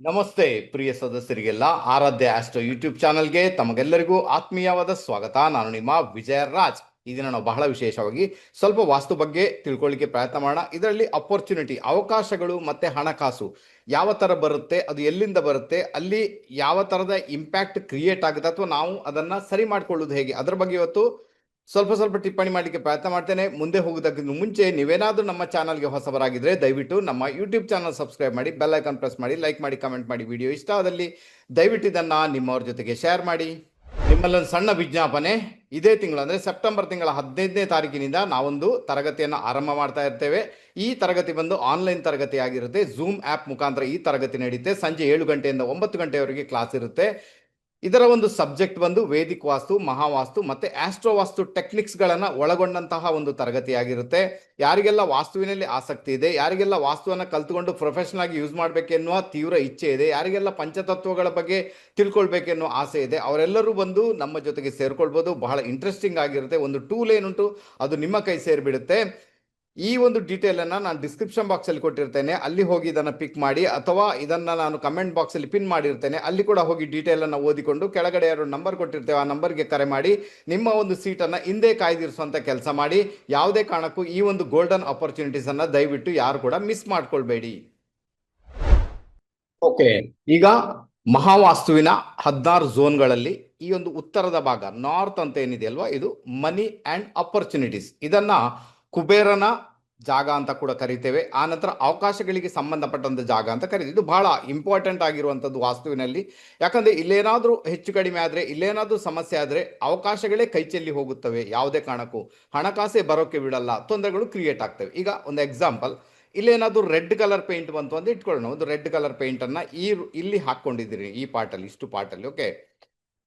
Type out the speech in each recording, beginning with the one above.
ನಮಸ್ತೆ, ಪ್ರಿಯ ಸದಸ್ಯರಿಗೆಲ್ಲ. ಆರಾಧ್ಯ astro YouTube ಚಾನಲ್ಗೆ ತಮಗೆಲ್ಲರಿಗೂ ಆತ್ಮೀಯವಾದ ಸ್ವಾಗತ. ನಾನು ನಿಮ್ಮ ವಿಜಯ ರಾಜ್ ಈ ದಿನ ನಾವು ಬಹಳ ವಿಶೇಷವಾಗಿ ಸ್ವಲ್ಪ ವಾಸ್ತು ಬಗ್ಗೆ ತಿಳ್ಕೊಳ್ಳಿಕ್ಕೆ ಪ್ರಯತ್ನ ಮಾಡೋಣ. ಇದರಲ್ಲಿ ಅಪರ್ಚುನಿಟಿ ಅವಕಾಶಗಳು ಮತ್ತೆ ಹಣಕಾಸು ಯಾವ ಥರ ಬರುತ್ತೆ, ಅದು ಎಲ್ಲಿಂದ ಬರುತ್ತೆ, ಅಲ್ಲಿ ಯಾವ ಥರದ ಇಂಪ್ಯಾಕ್ಟ್ ಕ್ರಿಯೇಟ್ ಆಗುತ್ತೆ ಅಥವಾ ನಾವು ಅದನ್ನ ಸರಿ ಮಾಡ್ಕೊಳ್ಳೋದು ಹೇಗೆ? ಅದರ ಬಗ್ಗೆ ಇವತ್ತು ಸ್ವಲ್ಪ ಸ್ವಲ್ಪ ಟಿಪ್ಪಣಿ ಮಾಡಲಿಕ್ಕೆ ಪ್ರಯತ್ನ ಮಾಡ್ತೇನೆ. ಮುಂದೆ ಹೋಗೋದಕ್ಕಿಂತ ಮುಂಚೆ ನೀವೇನಾದರೂ ನಮ್ಮ ಚಾನಲ್ಗೆ ಹೊಸಬರಾಗಿದ್ದರೆ ದಯವಿಟ್ಟು ನಮ್ಮ ಯೂಟ್ಯೂಬ್ ಚಾನಲ್ ಸಬ್ಸ್ಕ್ರೈಬ್ ಮಾಡಿ, ಬೆಲ್ ಐಕಾನ್ ಪ್ರೆಸ್ ಮಾಡಿ, ಲೈಕ್ ಮಾಡಿ, ಕಮೆಂಟ್ ಮಾಡಿ ವಿಡಿಯೋ ಇಷ್ಟ ಆದಲ್ಲಿ ದಯವಿಟ್ಟು ಇದನ್ನು ನಿಮ್ಮವ್ರ ಜೊತೆಗೆ ಶೇರ್ ಮಾಡಿ. ನಿಮ್ಮಲ್ಲೊಂದು ಸಣ್ಣ ವಿಜ್ಞಾಪನೆ, ಇದೇ ತಿಂಗಳು ಅಂದರೆ ಸೆಪ್ಟೆಂಬರ್ ತಿಂಗಳ ಹದಿನೈದನೇ ತಾರೀಕಿನಿಂದ ನಾವೊಂದು ತರಗತಿಯನ್ನು ಆರಂಭ ಮಾಡ್ತಾ ಇರ್ತೇವೆ. ಈ ತರಗತಿ ಬಂದು ಆನ್ಲೈನ್ ತರಗತಿ ಆಗಿರುತ್ತೆ ಝೂಮ್ ಆ್ಯಪ್ ಮುಖಾಂತರ ಈ ತರಗತಿ ನಡೆಯುತ್ತೆ ಸಂಜೆ ಏಳು ಗಂಟೆಯಿಂದ ಒಂಬತ್ತು ಗಂಟೆವರೆಗೆ ಕ್ಲಾಸ್ ಇರುತ್ತೆ. ಇದರ ಒಂದು ಸಬ್ಜೆಕ್ಟ್ ಬಂದು ವೇದಿಕ್ ವಾಸ್ತು, ಮಹಾವಾಸ್ತು ಮತ್ತೆ ಆಸ್ಟ್ರೋ ವಾಸ್ತು ಟೆಕ್ನಿಕ್ಸ್ ಗಳನ್ನ ಒಳಗೊಂಡಂತಹ ಒಂದು ತರಗತಿಯಾಗಿರುತ್ತೆ. ಯಾರಿಗೆಲ್ಲ ವಾಸ್ತುವಿನಲ್ಲಿ ಆಸಕ್ತಿ ಇದೆ, ಯಾರಿಗೆಲ್ಲ ವಾಸ್ತುವನ್ನ ಕಲ್ತುಕೊಂಡು ಪ್ರೊಫೆಷನಲ್ ಆಗಿ ಯೂಸ್ ಮಾಡಬೇಕೆನ್ನುವ ತೀವ್ರ ಇಚ್ಛೆ ಇದೆ, ಯಾರಿಗೆಲ್ಲ ಪಂಚತತ್ವಗಳ ಬಗ್ಗೆ ತಿಳ್ಕೊಳ್ಬೇಕೆನ್ನುವ ಆಸೆ ಇದೆ, ಅವರೆಲ್ಲರೂ ಬಂದು ನಮ್ಮ ಜೊತೆಗೆ ಸೇರ್ಕೊಳ್ಬೋದು. ಬಹಳ ಇಂಟ್ರೆಸ್ಟಿಂಗ್ ಆಗಿರುತ್ತೆ. ಒಂದು ಟೂಲ್ ಏನುಂಟು, ಅದು ನಿಮ್ಮ ಕೈ ಸೇರಿಬಿಡುತ್ತೆ. ಈ ಒಂದು ಡೀಟೇಲ್ ಅನ್ನ ನಾನು ಡಿಸ್ಕ್ರಿಪ್ಷನ್ ಬಾಕ್ಸ್ ಅಲ್ಲಿ ಕೊಟ್ಟಿರ್ತೇನೆ. ಅಲ್ಲಿ ಹೋಗಿ ಇದನ್ನ ಪಿಕ್ ಮಾಡಿ ಅಥವಾ ಇದನ್ನ ನಾನು ಕಮೆಂಟ್ ಬಾಕ್ಸ್ ಅಲ್ಲಿ ಪಿನ್ ಮಾಡಿರ್ತೇನೆ. ಅಲ್ಲಿ ಕೂಡ ಹೋಗಿ ಡೀಟೇಲ್ ಅನ್ನ ಓದಿಕೊಂಡು ಕೆಳಗಡೆ ಯಾರು ನಂಬರ್ ಕೊಟ್ಟಿರ್ತೇವೆ. ಆ ನಂಬರ್ಗೆ ಕರೆ ಮಾಡಿ ನಿಮ್ಮ ಒಂದು ಸೀಟ್ ಅನ್ನ ಹಿಂದೆ ಕಾಯ್ದಿರಿಸುವಂತ ಕೆಲಸ ಮಾಡಿ. ಯಾವುದೇ ಕಾರಣಕ್ಕೂ ಈ ಒಂದು ಗೋಲ್ಡನ್ ಅಪರ್ಚುನಿಟೀಸ್ ಅನ್ನ ದಯವಿಟ್ಟು ಯಾರು ಕೂಡ ಮಿಸ್ ಮಾಡ್ಕೊಳ್ಬೇಡಿ. ಓಕೆ ಈಗ ಮಹಾವಾಸ್ತುವಿನ ಹದಿನಾರು ಝೋನ್ಗಳಲ್ಲಿ ಈ ಒಂದು ಉತ್ತರದ ಭಾಗ ನಾರ್ತ್ ಅಂತ ಏನಿದೆ ಅಲ್ವಾ? ಇದು ಮನಿ ಅಂಡ್ ಅಪರ್ಚುನಿಟೀಸ್ ಇದನ್ನ ಕುಬೇರನ ಜಾಗ ಅಂತ ಕೂಡ ಕರಿತೇವೆ. ಆ ನಂತರ ಅವಕಾಶಗಳಿಗೆ ಸಂಬಂಧಪಟ್ಟಂತ ಜಾಗ ಅಂತ ಕರಿತೀವಿ. ಇದು ಬಹಳ ಇಂಪಾರ್ಟೆಂಟ್ ಆಗಿರುವಂಥದ್ದು ವಾಸ್ತುವಿನಲ್ಲಿ. ಯಾಕಂದ್ರೆ ಇಲ್ಲೇನಾದರೂ ಹೆಚ್ಚು ಕಡಿಮೆ ಆದ್ರೆ, ಇಲ್ಲೇನಾದರೂ ಸಮಸ್ಯೆ ಆದ್ರೆ ಅವಕಾಶಗಳೇ ಕೈ ಚೆಲ್ಲಿ ಹೋಗುತ್ತವೆ. ಯಾವುದೇ ಕಾರಣಕ್ಕೂ. ಹಣಕಾಸೆ ಬರೋಕೆ ಬಿಡಲ್ಲ. ತೊಂದರೆಗಳು ಕ್ರಿಯೇಟ್ ಆಗ್ತವೆ. ಈಗ ಒಂದು ಎಕ್ಸಾಂಪಲ್ ಇಲ್ಲೇನಾದರೂ ರೆಡ್ ಕಲರ್ ಪೇಂಟ್ ಬಂತು ಅಂತ ಇಟ್ಕೊಳ್ಳೋಣ. ಒಂದು ರೆಡ್ ಕಲರ್ ಪೇಂಟ್ ಅನ್ನ ಈ ಇಲ್ಲಿ ಹಾಕೊಂಡಿದ್ದೀರಿ ಈ ಪಾರ್ಟಲ್ಲಿ ಇಷ್ಟು ಪಾರ್ಟಲ್ಲಿ ಓಕೆ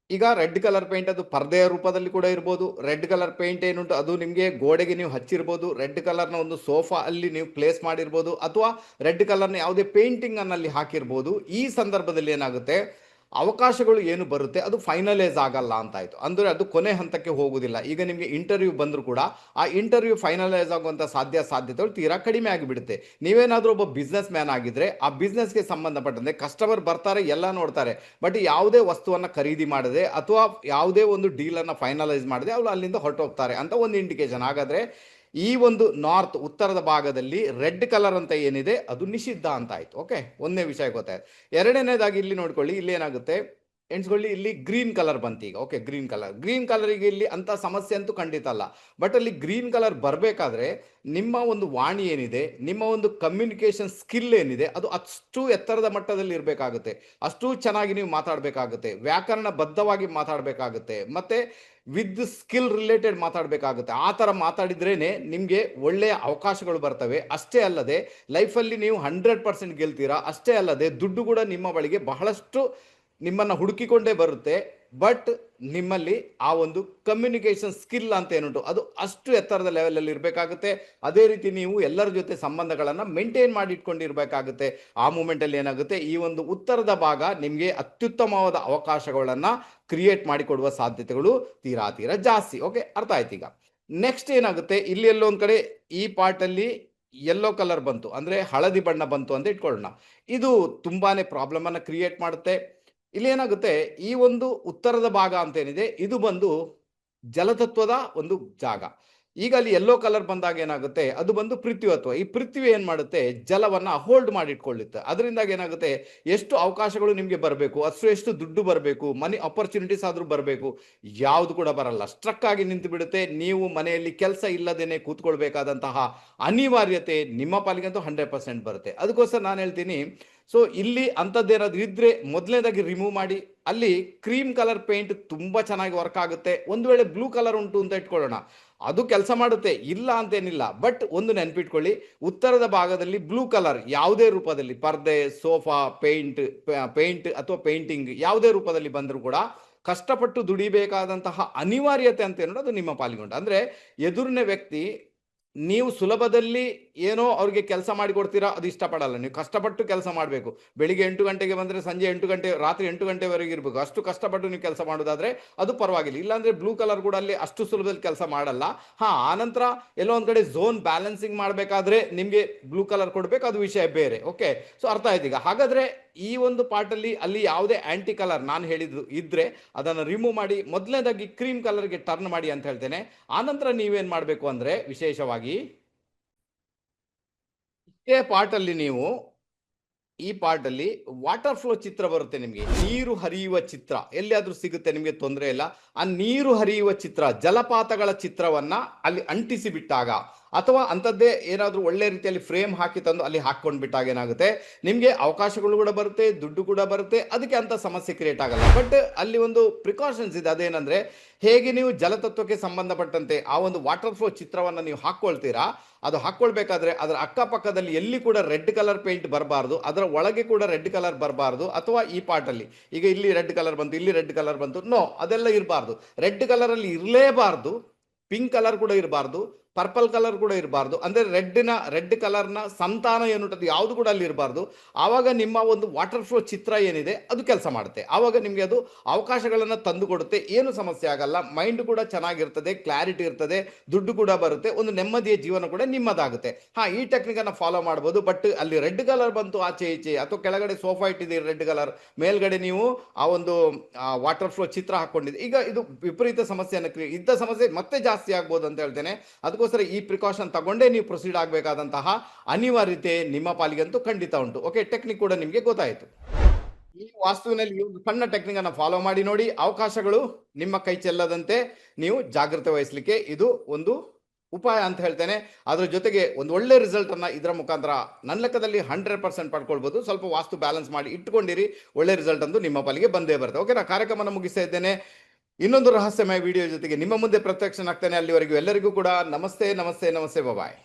ಈಗ ರೆಡ್ ಕಲರ್ ಪೇಂಟ್ ಅದು ಪರದೆಯ ರೂಪದಲ್ಲಿ ಕೂಡ ಇರ್ಬೋದು. ರೆಡ್ ಕಲರ್ ಪೇಂಟ್ ಏನುಂಟು, ಅದು ನಿಮಗೆ ಗೋಡೆಗೆ ನೀವು ಹಚ್ಚಿರ್ಬೋದು. ರೆಡ್ ಕಲರ್ನ ಒಂದು ಸೋಫಾ ಅಲ್ಲಿ ನೀವು ಪ್ಲೇಸ್ ಮಾಡಿರ್ಬೋದು. ಅಥವಾ ರೆಡ್ ಕಲರ್ನ ಯಾವುದೇ ಪೇಂಟಿಂಗ್ ಅನ್ನಲ್ಲಿ ಹಾಕಿರ್ಬೋದು. ಈ ಸಂದರ್ಭದಲ್ಲಿ ಏನಾಗುತ್ತೆ ಅವಕಾಶಗಳು ಏನು ಬರುತ್ತೆ, ಅದು ಫೈನಲೈಸ್ ಆಗಲ್ಲ ಅಂತ ಆಯ್ತು ಅಂದ್ರೆ ಅದು ಕೊನೆ ಹಂತಕ್ಕೆ ಹೋಗುವುದಿಲ್ಲ ಈಗ ನಿಮಗೆ ಇಂಟರ್ವ್ಯೂ ಬಂದರೂ ಕೂಡ ಆ ಇಂಟರ್ವ್ಯೂ ಫೈನಲೈಸ್ ಆಗುವಂಥ ಸಾಧ್ಯ, ಸಾಧ್ಯತೆಗಳು ತೀರಾ ಕಡಿಮೆ ಆಗಿಬಿಡುತ್ತೆ. ನೀವೇನಾದರೂ ಒಬ್ಬ ಬಿಸ್ನೆಸ್ ಮ್ಯಾನ್ ಆಗಿದ್ದರೆ ಆ ಬಿಸ್ನೆಸ್ಗೆ ಸಂಬಂಧಪಟ್ಟಂತೆ ಕಸ್ಟಮರ್ ಬರ್ತಾರೆ, ಎಲ್ಲ ನೋಡ್ತಾರೆ. ಬಟ್ ಯಾವುದೇ ವಸ್ತುವನ್ನು ಖರೀದಿ ಮಾಡದೆ ಅಥವಾ ಯಾವುದೇ ಒಂದು ಡೀಲನ್ನು ಫೈನಲೈಸ್ ಮಾಡದೆ ಅವರು ಅಲ್ಲಿಂದ ಹೊರಟೋಗ್ತಾರೆ ಅಂತ ಒಂದು ಇಂಡಿಕೇಶನ್ ಹಾಗಾದ್ರೆ ಈ ಒಂದು ನಾರ್ತ್ ಉತ್ತರದ ಭಾಗದಲ್ಲಿ ರೆಡ್ ಕಲರ್ ಅಂತ ಏನಿದೆ, ಅದು ನಿಷಿದ್ಧ ಅಂತ ಆಯ್ತು. ಓಕೆ ಒಂದನೇ ವಿಷಯ ಗೊತ್ತಾಯ್ತು. ಎರಡನೇದಾಗಿ ಇಲ್ಲಿ ನೋಡ್ಕೊಳ್ಳಿ, ಇಲ್ಲಿ ಏನಾಗುತ್ತೆ? ಎಣಿಸ್ಕೊಳ್ಳಿ, ಇಲ್ಲಿ ಗ್ರೀನ್ ಕಲರ್ ಬಂತು ಈಗ. Okay, green colour. ಗ್ರೀನ್ ಕಲರಿಗೆ ಇಲ್ಲಿ ಅಂತ ಸಮಸ್ಯೆ ಅಂತೂ ಖಂಡಿತ ಅಲ್ಲ. ಬಟ್ ಅಲ್ಲಿ ಗ್ರೀನ್ ಕಲರ್ ಬರಬೇಕಾದ್ರೆ ನಿಮ್ಮ ಒಂದು ವಾಣಿ ಏನಿದೆ, ನಿಮ್ಮ ಒಂದು ಕಮ್ಯುನಿಕೇಶನ್ ಸ್ಕಿಲ್ ಏನಿದೆ, ಅದು ಅಷ್ಟು ಎತ್ತರದ ಮಟ್ಟದಲ್ಲಿ ಇರಬೇಕಾಗುತ್ತೆ. ಅಷ್ಟು ಚೆನ್ನಾಗಿ ನೀವು ಮಾತಾಡಬೇಕಾಗುತ್ತೆ. ವ್ಯಾಕರಣ ಬದ್ಧವಾಗಿ ಮಾತಾಡಬೇಕಾಗುತ್ತೆ. ಮತ್ತೆ ವಿತ್ ಸ್ಕಿಲ್ ರಿಲೇಟೆಡ್ ಮಾತಾಡಬೇಕಾಗುತ್ತೆ. ಆ ಥರ ಮಾತಾಡಿದ್ರೇ ನಿಮಗೆ ಒಳ್ಳೆಯ ಅವಕಾಶಗಳು ಬರ್ತವೆ. ಅಷ್ಟೇ ಅಲ್ಲದೆ ಲೈಫಲ್ಲಿ ನೀವು ಹಂಡ್ರೆಡ್ ಪರ್ಸೆಂಟ್ ಗೆಲ್ತೀರಾ? ಅಷ್ಟೇ ಅಲ್ಲದೆ, ದುಡ್ಡು ಕೂಡ ನಿಮ್ಮ ಬಳಿಗೆ ಬಹಳಷ್ಟು ನಿಮ್ಮನ್ನ ಹುಡುಕಿಕೊಂಡೇ ಬರುತ್ತೆ ಬಟ್ ನಿಮ್ಮಲ್ಲಿ ಆ ಒಂದು ಕಮ್ಯುನಿಕೇಷನ್ ಸ್ಕಿಲ್ ಅಂತ ಏನುಂಟು, ಅದು ಅಷ್ಟು ಎತ್ತರದ ಲೆವೆಲಲ್ಲಿ ಇರಬೇಕಾಗುತ್ತೆ. ಅದೇ ರೀತಿ ನೀವು ಎಲ್ಲರ ಜೊತೆ ಸಂಬಂಧಗಳನ್ನು ಮೇಂಟೈನ್ ಮಾಡಿ ಇಟ್ಕೊಂಡಿರಬೇಕಾಗುತ್ತೆ ಆ ಮೂಮೆಂಟಲ್ಲಿ ಏನಾಗುತ್ತೆ, ಈ ಒಂದು ಉತ್ತರದ ಭಾಗ ನಿಮಗೆ ಅತ್ಯುತ್ತಮವಾದ ಅವಕಾಶಗಳನ್ನು ಕ್ರಿಯೇಟ್ ಮಾಡಿಕೊಡುವ ಸಾಧ್ಯತೆಗಳು ತೀರಾ ತೀರಾ ಜಾಸ್ತಿ. ಓಕೆ ಅರ್ಥ ಆಯ್ತು ಈಗ. ನೆಕ್ಸ್ಟ್ ಏನಾಗುತ್ತೆ, ಇಲ್ಲಿ ಎಲ್ಲೋ ಒಂದು ಕಡೆ ಈ ಪಾರ್ಟಲ್ಲಿ ಯೆಲ್ಲೋ ಕಲರ್ ಬಂತು, ಅಂದ್ರೆ ಹಳದಿ ಬಣ್ಣ ಬಂತು ಅಂತ ಇಟ್ಕೊಳ್ಳೋಣ. ಇದು ತುಂಬಾನೇ ಪ್ರಾಬ್ಲಮನ್ನು ಕ್ರಿಯೇಟ್ ಮಾಡುತ್ತೆ. ಇಲ್ಲಿ ಏನಾಗುತ್ತೆ? ಈ ಒಂದು ಉತ್ತರದ ಭಾಗ ಅಂತ ಏನಿದೆ ಇದು ಬಂದು ಜಲತತ್ವದ ಒಂದು ಜಾಗ. ಈಗ ಅಲ್ಲಿ ಯೆಲ್ಲೋ ಕಲರ್ ಬಂದಾಗ ಏನಾಗುತ್ತೆ? ಅದು ಬಂದು ಪೃಥ್ವಿತ್ವ ಈ ಪೃಥ್ವಿ ಏನು ಮಾಡುತ್ತೆ? ಜಲವನ್ನ ಹೋಲ್ಡ್ ಮಾಡಿಟ್ಕೊಳ್ಳುತ್ತೆ ಅದರಿಂದಾಗ ಏನಾಗುತ್ತೆ? ಎಷ್ಟು ಅವಕಾಶಗಳು ನಿಮಗೆ ಬರಬೇಕು? ಅಷ್ಟು ಎಷ್ಟು ದುಡ್ಡು ಬರಬೇಕು? ಮನಿ ಅಪರ್ಚುನಿಟೀಸ್ ಆದರೂ ಬರಬೇಕು? ಯಾವುದು ಕೂಡ ಬರಲ್ಲ. ಸ್ಟ್ರಕ್ ಆಗಿ ನಿಂತು ಬಿಡುತ್ತೆ. ನೀವು ಮನೆಯಲ್ಲಿ ಕೆಲಸ ಇಲ್ಲದೇನೆ ಕೂತ್ಕೊಳ್ಬೇಕಾದಂತಹ ಅನಿವಾರ್ಯತೆ ನಿಮ್ಮ ಪಾಲಿಗಂತೂ ಹಂಡ್ರೆಡ್ ಪರ್ಸೆಂಟ್ ಬರುತ್ತೆ. ಅದಕ್ಕೋಸ್ಕರ ನಾನು ಹೇಳ್ತೀನಿ ಸೊ ಇಲ್ಲಿ ಅಂಥದ್ದೇನಾದ್ರು ಇದ್ರೆ ಮೊದಲನೇದಾಗಿ ರಿಮೂವ್ ಮಾಡಿ. ಅಲ್ಲಿ ಕ್ರೀಮ್ ಕಲರ್ ಪೇಂಟ್ ತುಂಬಾ ಚೆನ್ನಾಗಿ ವರ್ಕ್ ಆಗುತ್ತೆ. ಒಂದು ವೇಳೆ ಬ್ಲೂ ಕಲರ್ ಉಂಟು ಅಂತ ಇಟ್ಕೊಳ್ಳೋಣ. ಅದು ಕೆಲಸ ಮಾಡುತ್ತೆ. ಇಲ್ಲ ಅಂತೇನಿಲ್ಲ. ಬಟ್ ಒಂದು ನೆನ್ಪಿಟ್ಕೊಳ್ಳಿ. ಉತ್ತರದ ಭಾಗದಲ್ಲಿ ಬ್ಲೂ ಕಲರ್ ಯಾವುದೇ ರೂಪದಲ್ಲಿ ಪರ್ದೆ ಸೋಫಾ ಪೇಂಟ್ ಪೇಂಟ್ ಅಥವಾ ಪೇಂಟಿಂಗ್ ಯಾವುದೇ ರೂಪದಲ್ಲಿ ಬಂದರೂ ಕೂಡ ಕಷ್ಟಪಟ್ಟು ದುಡಿಬೇಕಾದಂತಹ ಅನಿವಾರ್ಯತೆ ಅಂತ ಏನೋ ಅದು ನಿಮ್ಮ ಪಾಲಿಗೊಂಡು. ಅಂದರೆ ಎದುರನೇ ವ್ಯಕ್ತಿ ನೀವು ಸುಲಭದಲ್ಲಿ ಏನೋ ಅವ್ರಿಗೆ ಕೆಲಸ ಮಾಡಿಕೊಡ್ತೀರಾ ಅದು ಇಷ್ಟಪಡಲ್ಲ. ನೀವು ಕಷ್ಟಪಟ್ಟು ಕೆಲಸ ಮಾಡಬೇಕು. ಬೆಳಿಗ್ಗೆ ಎಂಟು ಗಂಟೆಗೆ ಬಂದರೆ ಸಂಜೆ ಎಂಟು ಗಂಟೆ, ರಾತ್ರಿ ಎಂಟು ಗಂಟೆವರೆಗೆ ಇರಬೇಕು. ಅಷ್ಟು ಕಷ್ಟಪಟ್ಟು ನೀವು ಕೆಲಸ ಮಾಡೋದಾದರೆ ಅದು ಪರವಾಗಿಲ್ಲ. ಇಲ್ಲಾಂದರೆ ಬ್ಲೂ ಕಲರ್ ಕೂಡ ಅಲ್ಲಿ ಅಷ್ಟು ಸುಲಭದಲ್ಲಿ ಕೆಲಸ ಮಾಡಲ್ಲ. ಹಾಂ, ಆನಂತರ ಎಲ್ಲೋ ಒಂದು ಕಡೆ ಝೋನ್ ಬ್ಯಾಲೆನ್ಸಿಂಗ್ ಮಾಡಬೇಕಾದ್ರೆ ನಿಮಗೆ ಬ್ಲೂ ಕಲರ್ ಕೊಡಬೇಕು, ಅದು ವಿಷಯ ಬೇರೆ. ಓಕೆ? ಸೊ ಅರ್ಥ ಆಯ್ತು ಈಗ. ಹಾಗಾದ್ರೆ ಈ ಒಂದು ಪಾರ್ಟಲ್ಲಿ ಅಲ್ಲಿ ಯಾವುದೇ ಆಂಟಿ ಕಲರ್ ನಾನು ಹೇಳಿದ್ದು ಇದ್ರೆ ಅದನ್ನು ರಿಮೂವ್ ಮಾಡಿ, ಮೊದಲನೇದಾಗಿ ಕ್ರೀಮ್ ಕಲರ್ಗೆ ಟರ್ನ್ ಮಾಡಿ ಅಂತ ಹೇಳ್ತೇನೆ. ಆನಂತರ ನೀವೇನು ಮಾಡಬೇಕು ಅಂದ್ರೆ ವಿಶೇಷವಾಗಿ ಇಷ್ಟೇ ಪಾರ್ಟಲ್ಲಿ ನೀವು ಈ ಪಾರ್ಟಲ್ಲಿ ವಾಟರ್ ಫ್ಲೋ ಚಿತ್ರ ಬರುತ್ತೆ ನಿಮಗೆ. ನೀರು ಹರಿಯುವ ಚಿತ್ರ. ಎಲ್ಲಿಯಾದರೂ ಸಿಗುತ್ತೆ, ನಿಮಗೆ ತೊಂದರೆ ಇಲ್ಲ. ಆ ನೀರು ಹರಿಯುವ ಚಿತ್ರ, ಜಲಪಾತಗಳ ಚಿತ್ರವನ್ನ ಅಲ್ಲಿ ಅಂಟಿಸಿ ಬಿಟ್ಟಾಗ ಅಥವಾ ಅಂಥದ್ದೇ ಏನಾದರೂ ಒಳ್ಳೆ ರೀತಿಯಲ್ಲಿ ಫ್ರೇಮ್ ಹಾಕಿ ತಂದು ಅಲ್ಲಿ ಹಾಕ್ಕೊಂಡು ಬಿಟ್ಟಾಗ ಏನಾಗುತ್ತೆ? ನಿಮಗೆ ಅವಕಾಶಗಳು ಕೂಡ ಬರುತ್ತೆ, ದುಡ್ಡು ಕೂಡ ಬರುತ್ತೆ, ಅದಕ್ಕೆ ಅಂಥ ಸಮಸ್ಯೆ ಕ್ರಿಯೇಟ್ ಆಗಲ್ಲ. ಬಟ್ ಅಲ್ಲಿ ಒಂದು ಪ್ರಿಕಾಷನ್ಸ್ ಇದೆ. ಅದೇನಂದರೆ, ಹೇಗೆ ನೀವು ಜಲತತ್ವಕ್ಕೆ ಸಂಬಂಧಪಟ್ಟಂತೆ ಆ ಒಂದು ವಾಟರ್ ಫ್ಲೋ ಚಿತ್ರವನ್ನು ನೀವು ಹಾಕ್ಕೊಳ್ತೀರಾ? ಅದು ಹಾಕ್ಕೊಳ್ಬೇಕಾದ್ರೆ ಅದರ ಅಕ್ಕಪಕ್ಕದಲ್ಲಿ ಎಲ್ಲಿ ಕೂಡ ರೆಡ್ ಕಲರ್ ಪೇಂಟ್ ಬರಬಾರ್ದು, ಅದರ ಒಳಗೆ ಕೂಡ ರೆಡ್ ಕಲರ್ ಬರಬಾರ್ದು, ಅಥವಾ ಈ ಪಾರ್ಟಲ್ಲಿ ಈಗ ಇಲ್ಲಿ ರೆಡ್ ಕಲರ್ ಬಂತು, ಇಲ್ಲಿ ರೆಡ್ ಕಲರ್ ಬಂತು. ನೋ ಅದೆಲ್ಲ ಇರಬಾರ್ದು. ರೆಡ್ ಕಲರಲ್ಲಿ ಇರಲೇಬಾರ್ದು ಪಿಂಕ್ ಕಲರ್ ಕೂಡ ಇರಬಾರ್ದು. ಪರ್ಪಲ್ ಕಲರ್ ಕೂಡ ಇರಬಾರ್ದು. ಅಂದರೆ ರೆಡ್ಡಿನ ರೆಡ್ ಕಲರ್ನ ಸಂತಾನ ಏನುಂಟದ್ದು ಯಾವುದು ಕೂಡ ಅಲ್ಲಿ ಇರಬಾರ್ದು. ಆವಾಗ ನಿಮ್ಮ ಒಂದು ವಾಟರ್ ಫ್ಲೋ ಚಿತ್ರ ಏನಿದೆ, ಅದು ಕೆಲಸ ಮಾಡುತ್ತೆ. ಆವಾಗ ನಿಮಗೆ ಅದು ಅವಕಾಶಗಳನ್ನು ತಂದು ಕೊಡುತ್ತೆ. ಏನು ಸಮಸ್ಯೆ ಆಗಲ್ಲ. ಮೈಂಡ್ ಕೂಡ ಚೆನ್ನಾಗಿರ್ತದೆ, ಕ್ಲಾರಿಟಿ ಇರ್ತದೆ, ದುಡ್ಡು ಕೂಡ ಬರುತ್ತೆ, ಒಂದು ನೆಮ್ಮದಿಯ ಜೀವನ ಕೂಡ ನಿಮ್ಮದಾಗುತ್ತೆ. ಹಾಂ, ಈ ಟೆಕ್ನಿಕನ್ನು ಫಾಲೋ ಮಾಡ್ಬೋದು, ಬಟ್ ಅಲ್ಲಿ ರೆಡ್ ಕಲರ್ ಬಂತು ಆಚೆ ಈಚೆ, ಅಥವಾ ಕೆಳಗಡೆ ಸೋಫಾ ಇಟ್ಟಿದ್ದೀರಿ ರೆಡ್ ಕಲರ್, ಮೇಲ್ಗಡೆ ನೀವು ಆ ಒಂದು ವಾಟರ್ ಫ್ಲೋ ಚಿತ್ರ ಹಾಕೊಂಡಿದ್ದೀರಿ. ಈಗ ಇದು ವಿಪರೀತ ಸಮಸ್ಯೆಯನ್ನು ಇದ್ದ ಸಮಸ್ಯೆ ಮತ್ತೆ ಜಾಸ್ತಿ ಆಗ್ಬೋದು ಅಂತ ಹೇಳ್ತೇನೆ. ಅದಕ್ಕೋಸ್ಕರ ಈ ಪ್ರಿಕಾಷನ್ ತಗೊಂಡೇ ನೀವು ಪ್ರೊಸೀಡ್ ಆಗಬೇಕಾದಂತಹ ಅನಿವಾರ್ಯತೆ ನಿಮ್ಮ ಪಾಲಿಗಂತೂ ಖಂಡಿತ ಉಂಟು. ಓಕೆ ಟೆಕ್ನಿಕ್ ಕೂಡ ನಿಮಗೆ ಗೊತ್ತಾಯಿತು. ಈ ವಾಸ್ತುವಿನಲ್ಲಿ ಒಂದು ಸಣ್ಣ ಟೆಕ್ನಿಕ್ ಅನ್ನು ಫಾಲೋ ಮಾಡಿ ನೋಡಿ. ಅವಕಾಶಗಳು ನಿಮ್ಮ ಕೈ ಚೆಲ್ಲದಂತೆ ನೀವು ಜಾಗ್ರತೆ ವಹಿಸಲಿಕ್ಕೆ ಇದು ಒಂದು ಉಪಾಯ ಅಂತ ಹೇಳ್ತೇನೆ. ಅದರ ಜೊತೆಗೆ ಒಂದು ಒಳ್ಳೆ ರಿಸಲ್ಟ್ ಅನ್ನ ಇದರ ಮುಖಾಂತರ ನನ್ನ ಲೆಕ್ಕದಲ್ಲಿ ಹಂಡ್ರೆಡ್ ಪರ್ಸೆಂಟ್ ಪಡ್ಕೊಳ್ಬಹುದು ಸ್ವಲ್ಪ ವಾಸ್ತು ಬ್ಯಾಲೆನ್ಸ್ ಮಾಡಿ ಇಟ್ಕೊಂಡಿರಿ. ಒಳ್ಳೆ ರಿಸಲ್ಟ್ ಅಂತೂ ನಿಮ್ಮ ಪಾಲಿಗೆ ಬಂದೇ ಬರುತ್ತೆ. ಓಕೆನಾ ಕಾರ್ಯಕ್ರಮ ಕಾರ್ಯಕ್ರಮನ ಮುಗಿಸ್ತಾ ಇದ್ದೇನೆ. ಇನ್ನೊಂದು ರಹಸ್ಯಮಯ ವಿಡಿಯೋ ಜೊತೆಗೆ ನಿಮ್ಮ ಮುಂದೆ ಪ್ರತ್ಯಕ್ಷನಾಗ್ತಾನೆ ಅಲ್ಲಿವರೆಗೂ ಎಲ್ಲರಿಗೂ ಕೂಡ ನಮಸ್ತೆ ನಮಸ್ತೆ ನಮಸ್ತೆ ಬಾಯ್